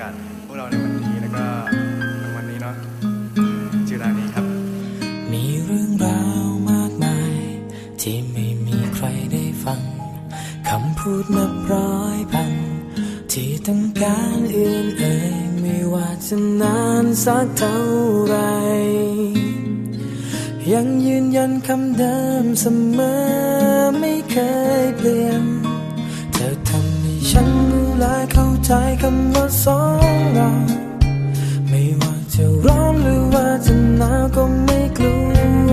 กาสพวกเราในวันนี้แล้วก็รางวัลนี้เนาะชื่อร้านนี้ครับ มีเรื่องราวมากมาย ที่ไม่มีใครได้ฟังคำพูดนับร้อยพัน ที่ต้องการเอื่นเอ่ยไม่ว่าจะนานสักเท่าไร ยังยืนยันคำเดิมเสมอไม่เคยเปลี่ยนเธอทำ ฉันรู้และเข้าใจคำว่าสองเรา ไม่ว่าจะร้อนหรือว่าจะหนาวก็ไม่กลัว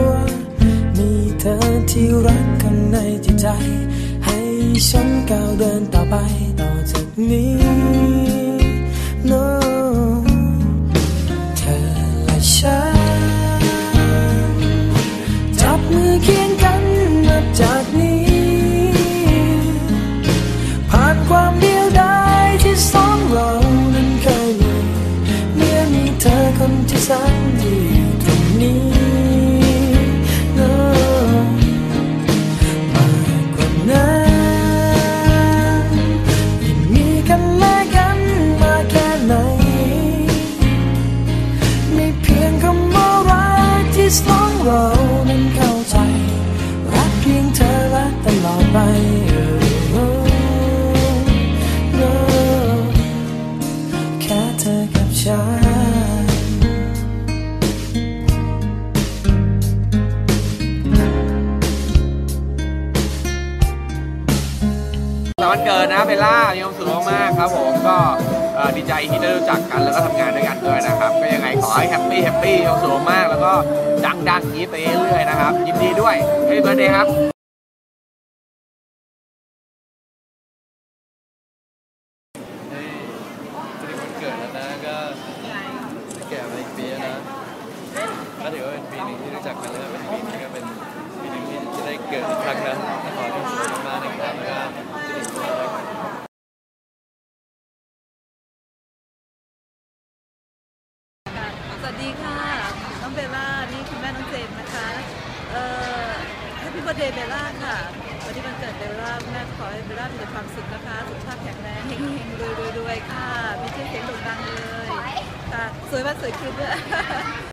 มีเธอที่รักข้างในจิตใจ ให้ฉันก้าวเดินต่อไปต่อจากนี้ no เธอและฉัน อกับฉันต่วันเกิดนะเบลล่ามีความสุขมากๆครับผมก็เอ่อดีใจที่ได้รู้จักกันแล้วก็ทำงานด้วยกันด้วยนะครับ ก็ยังไงขอให้แฮปปี้แฮปปี้มีความสุขมากๆแล้วก็ดังๆอย่างนี้ไปเรื่อยๆนะครับ ยินดีด้วยเฮ้ยเบิร์ดเดย์ครับ เฮ้ยจะถึงวันเก็แก่มาอีกปีแล้วนะก็ถือว่าเป็นปีหนึ่งที่รู้จักกันแล้วเป็นปีนี้ก็เป็นปีหนึ่งที่จะได้เกิดอีกครั้งนะขอให้สุขมากๆนะครับแล้วก็จะถึงตัวสวัสดีค่ะ น้องเบลล่า นี่คุณแม่น้องเจมนะคะ เอ่อแฮปปี้เบิร์เดย์เบลล่าค่ะ วันที่วันเกิดเบลล่าแม่ขอให้เบลล่ามีแต่ความสุขนะคะ สุขภาพแข็งแรงเฮงๆรวยๆๆค่ะมีชื่อเสียงโด่งดังเลยค่ะสวยมากสวยขึ้นด้วย